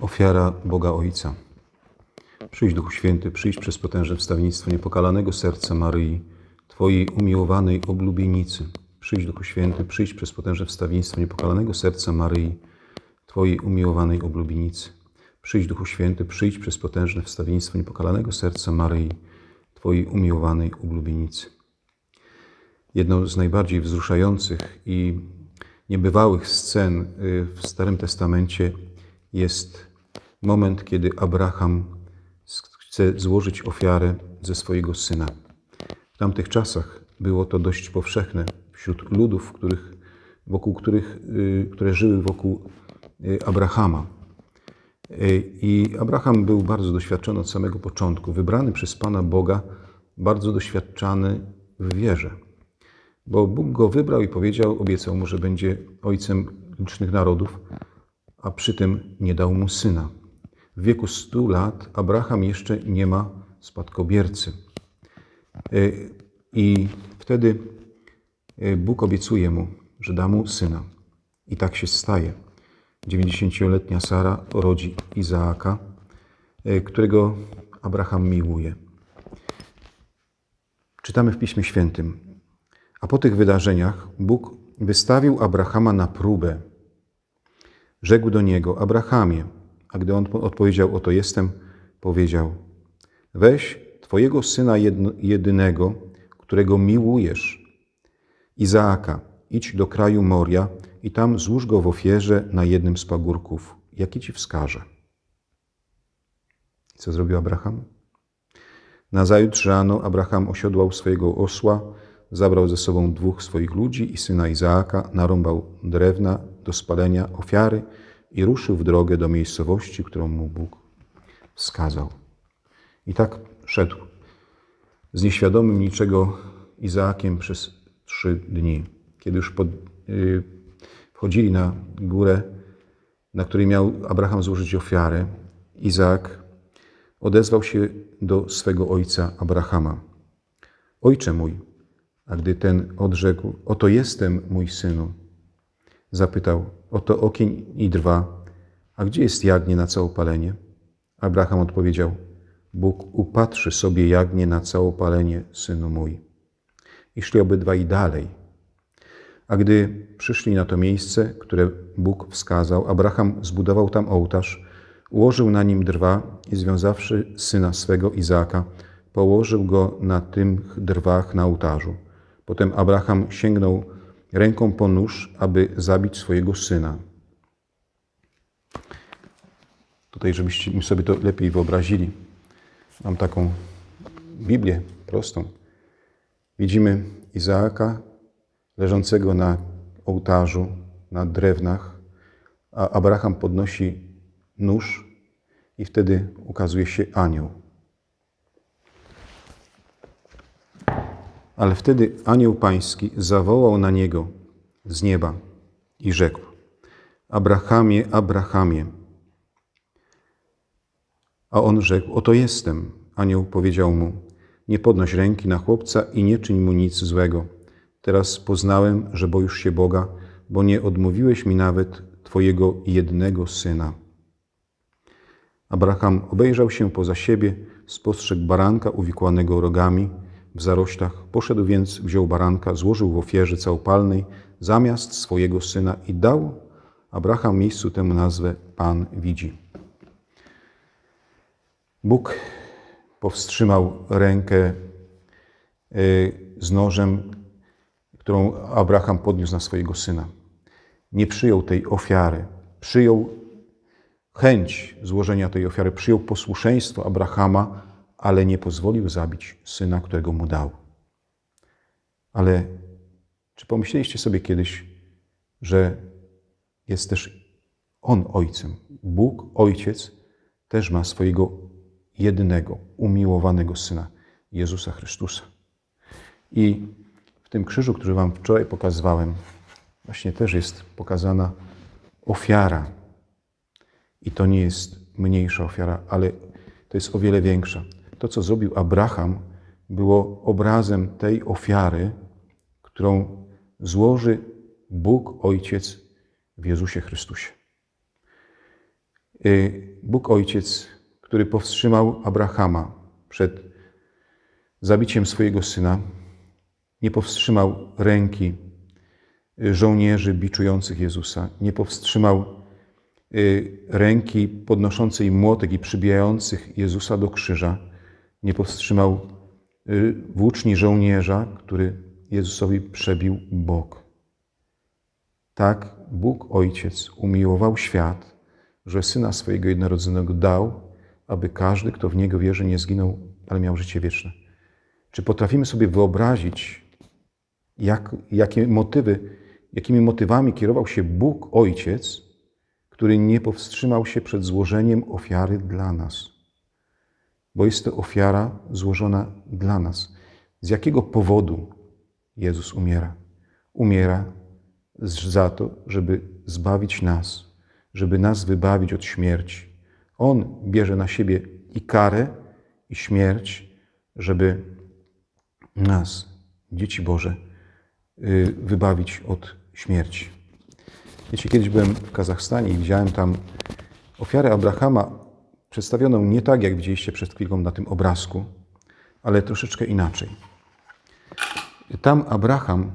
Ofiara Boga Ojca. Przyjdź Duchu Święty, przyjdź przez potężne wstawiennictwo niepokalanego serca Maryi, Twojej umiłowanej oblubienicy. Przyjdź Duchu Święty, przyjdź przez potężne wstawiennictwo niepokalanego serca Maryi, Twojej umiłowanej oblubienicy. Przyjdź Duchu Święty, przyjdź przez potężne wstawiennictwo niepokalanego serca Maryi, Twojej umiłowanej oblubienicy. Jedną z najbardziej wzruszających i niebywałych scen y, w Starym Testamencie jest moment, kiedy Abraham chce złożyć ofiarę ze swojego syna. W tamtych czasach było to dość powszechne wśród ludów, których, wokół których, y, które żyły wokół y, Abrahama. Y, I Abraham był bardzo doświadczony od samego początku, wybrany przez Pana Boga, bardzo doświadczany w wierze. Bo Bóg go wybrał i powiedział, obiecał mu, że będzie ojcem licznych narodów, a przy tym nie dał mu syna. W wieku stu lat Abraham jeszcze nie ma spadkobiercy. Y, I wtedy y, Bóg obiecuje mu, że da mu syna. I tak się staje. 90-letnia Sara rodzi Izaaka, y, którego Abraham miłuje. Czytamy w Piśmie Świętym. A po tych wydarzeniach Bóg wystawił Abrahama na próbę. Rzekł do niego: Abrahamie, a gdy on odpowiedział: Oto jestem, powiedział: Weź twojego syna jedno, jedynego, którego miłujesz, Izaaka, idź do kraju Moria i tam złóż go w ofierze na jednym z pagórków, jaki ci wskaże. Co zrobił Abraham? Nazajutrz rano Abraham osiodłał swojego osła, zabrał ze sobą dwóch swoich ludzi i syna Izaaka, narąbał drewna do spalenia ofiary i ruszył w drogę do miejscowości, którą mu Bóg wskazał. I tak szedł z nieświadomym niczego Izaakiem przez trzy dni. Kiedy już pod, yy, wchodzili na górę, na której miał Abraham złożyć ofiarę, Izaak odezwał się do swego ojca Abrahama. Ojcze mój, a gdy ten odrzekł, oto jestem, mój synu, zapytał, oto okień i drwa, a gdzie jest jagnię na całopalenie? Abraham odpowiedział, Bóg upatrzy sobie jagnię na całopalenie, synu mój. I szli obydwaj dalej. A gdy przyszli na to miejsce, które Bóg wskazał, Abraham zbudował tam ołtarz, ułożył na nim drwa i związawszy syna swego Izaaka, położył go na tych drwach na ołtarzu. Potem Abraham sięgnął ręką po nóż, aby zabić swojego syna. Tutaj, żebyście sobie to lepiej wyobrazili, mam taką Biblię prostą. Widzimy Izaaka leżącego na ołtarzu, na drewnach, a Abraham podnosi nóż i wtedy ukazuje się anioł. Ale wtedy anioł pański zawołał na niego z nieba i rzekł: Abrahamie, Abrahamie. A on rzekł: Oto jestem. Anioł powiedział mu: Nie podnoś ręki na chłopca i nie czyń mu nic złego. Teraz poznałem, że boisz się Boga, bo nie odmówiłeś mi nawet Twojego jednego syna. Abraham obejrzał się poza siebie, spostrzegł baranka uwikłanego rogami w zaroślach, poszedł więc, wziął baranka, złożył w ofierze całopalnej zamiast swojego syna i dał Abraham miejscu temu nazwę Pan widzi. Bóg powstrzymał rękę y, z nożem, którą Abraham podniósł na swojego syna. Nie przyjął tej ofiary, przyjął chęć złożenia tej ofiary, przyjął posłuszeństwo Abrahama, ale nie pozwolił zabić syna, którego mu dał. Ale czy pomyśleliście sobie kiedyś, że jest też On Ojcem? Bóg, Ojciec, też ma swojego jedynego, umiłowanego Syna, Jezusa Chrystusa. I w tym krzyżu, który Wam wczoraj pokazywałem, właśnie też jest pokazana ofiara. I to nie jest mniejsza ofiara, ale to jest o wiele większa. To, co zrobił Abraham, było obrazem tej ofiary, którą złoży Bóg Ojciec w Jezusie Chrystusie. Y, Bóg Ojciec, który powstrzymał Abrahama przed zabiciem swojego syna, nie powstrzymał ręki żołnierzy biczujących Jezusa, nie powstrzymał y, ręki podnoszącej młotek i przybijających Jezusa do krzyża, nie powstrzymał y, włóczni żołnierza, który Jezusowi przebił bok. Tak Bóg Ojciec umiłował świat, że Syna swojego jednorodzonego dał, aby każdy, kto w Niego wierzy, nie zginął, ale miał życie wieczne. Czy potrafimy sobie wyobrazić, jak, jakie motywy, jakimi motywami kierował się Bóg Ojciec, który nie powstrzymał się przed złożeniem ofiary dla nas? Bo jest to ofiara złożona dla nas. Z jakiego powodu Jezus umiera? Umiera za to, żeby zbawić nas, żeby nas wybawić od śmierci. On bierze na siebie i karę, i śmierć, żeby nas, dzieci Boże, y, wybawić od śmierci. Wiecie, kiedyś byłem w Kazachstanie i widziałem tam ofiarę Abrahama przedstawioną nie tak, jak widzieliście przed chwilą na tym obrazku, ale troszeczkę inaczej. Tam Abraham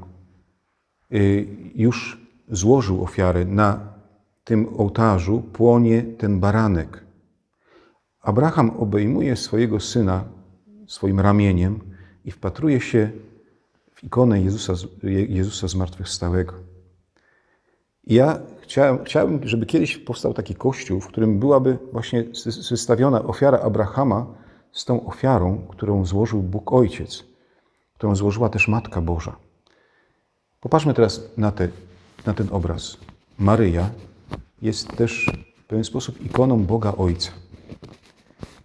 y, już złożył ofiarę na tym ołtarzu, płonie ten baranek. Abraham obejmuje swojego syna swoim ramieniem i wpatruje się w ikonę Jezusa, Jezusa Zmartwychwstałego. Ja chciałem, chciałem, żeby kiedyś powstał taki kościół, w którym byłaby właśnie wystawiona ofiara Abrahama z tą ofiarą, którą złożył Bóg Ojciec, którą złożyła też Matka Boża. Popatrzmy teraz na, te, na ten obraz. Maryja jest też w pewien sposób ikoną Boga Ojca.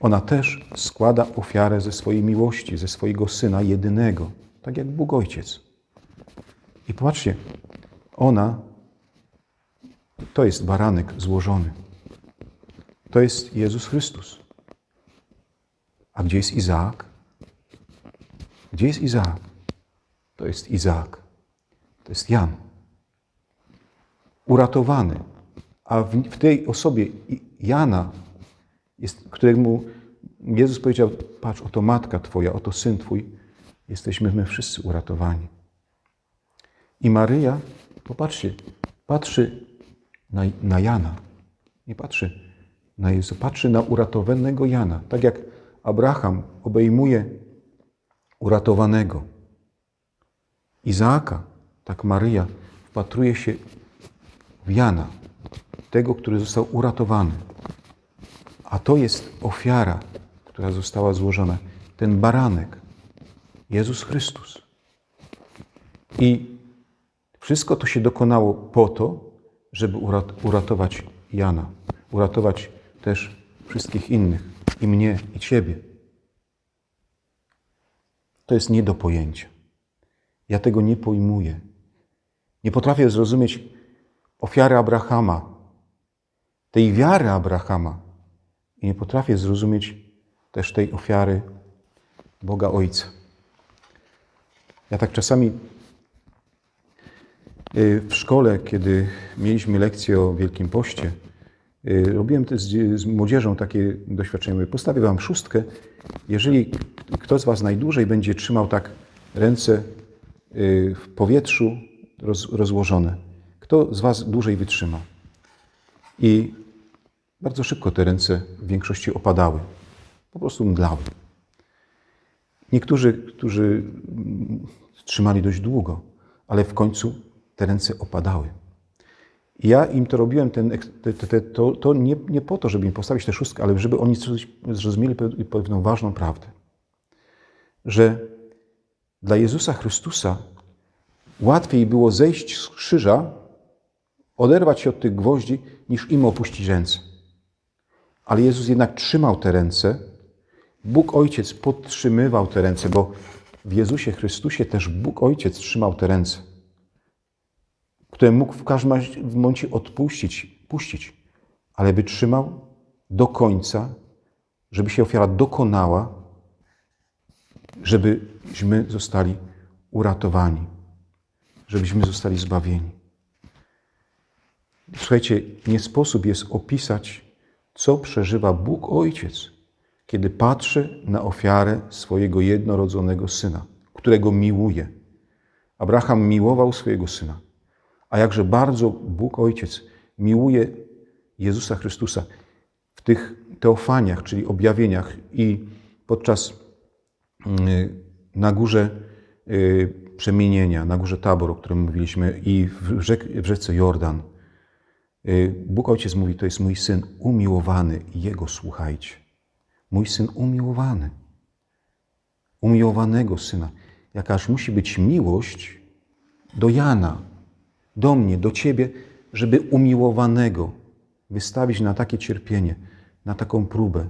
Ona też składa ofiarę ze swojej miłości, ze swojego Syna jedynego, tak jak Bóg Ojciec. I popatrzcie, ona to jest baranek złożony. To jest Jezus Chrystus. A gdzie jest Izaak? Gdzie jest Izaak? To jest Izaak. To jest Jan. Uratowany. A w, w tej osobie Jana, jest, któremu Jezus powiedział: Patrz, oto matka Twoja, oto syn Twój, jesteśmy my wszyscy uratowani. I Maryja, popatrzcie, patrzy na, na Jana. Nie patrzy na Jezusa, patrzy na uratowanego Jana. Tak jak Abraham obejmuje uratowanego Izaaka, tak Maryja wpatruje się w Jana, tego, który został uratowany. A to jest ofiara, która została złożona. Ten baranek, Jezus Chrystus. I wszystko to się dokonało po to, żeby uratować Jana, uratować też wszystkich innych, i mnie, i Ciebie. To jest nie do pojęcia. Ja tego nie pojmuję. Nie potrafię zrozumieć ofiary Abrahama, tej wiary Abrahama. I nie potrafię zrozumieć też tej ofiary Boga Ojca. Ja tak czasami w szkole, kiedy mieliśmy lekcję o Wielkim Poście, y, robiłem też z młodzieżą takie doświadczenie. Postawię wam szóstkę. Jeżeli kto z was najdłużej będzie trzymał tak ręce y, w powietrzu rozłożone, kto z was dłużej wytrzyma? I bardzo szybko te ręce w większości opadały. Po prostu mdlały. Niektórzy, którzy trzymali dość długo, ale w końcu te ręce opadały. Ja im to robiłem, ten, te, te, to, to nie, nie, po to, żeby im postawić tę szóstkę, ale żeby oni coś zrozumieli pewną ważną prawdę. Że dla Jezusa Chrystusa łatwiej było zejść z krzyża, oderwać się od tych gwoździ, niż im opuścić ręce. Ale Jezus jednak trzymał te ręce. Bóg Ojciec podtrzymywał te ręce, bo w Jezusie Chrystusie też Bóg Ojciec trzymał te ręce, które mógł w każdym momencie odpuścić, puścić, ale wytrzymał do końca, żeby się ofiara dokonała, żebyśmy zostali uratowani, żebyśmy zostali zbawieni. Słuchajcie, nie sposób jest opisać co przeżywa Bóg Ojciec, kiedy patrzy na ofiarę swojego jednorodzonego syna, którego miłuje. Abraham miłował swojego syna, a jakże bardzo Bóg Ojciec miłuje Jezusa Chrystusa w tych teofaniach, czyli objawieniach i podczas y, na górze y, przemienienia, na górze Tabor, o którym mówiliśmy, i w, w rzece Jordan. Y, Bóg Ojciec mówi, to jest mój syn umiłowany, Jego słuchajcie. Mój syn umiłowany. Umiłowanego syna. Jakaż musi być miłość do Jana, do mnie, do Ciebie, żeby umiłowanego wystawić na takie cierpienie, na taką próbę.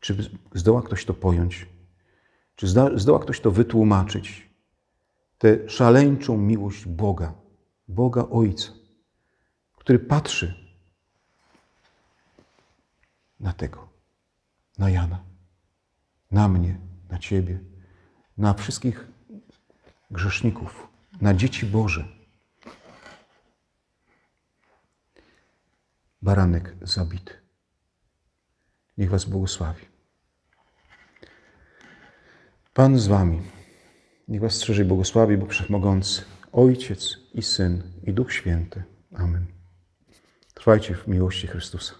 Czy zdoła ktoś to pojąć? Czy zdoła ktoś to wytłumaczyć? Tę szaleńczą miłość Boga, Boga Ojca, który patrzy na tego, na Jana, na mnie, na Ciebie, na wszystkich grzeszników, na dzieci Boże. Baranek zabity. Niech Was błogosławi. Pan z Wami. Niech Was strzeże i błogosławi Bóg Wszechmogący, Ojciec i Syn i Duch Święty. Amen. Trwajcie w miłości Chrystusa.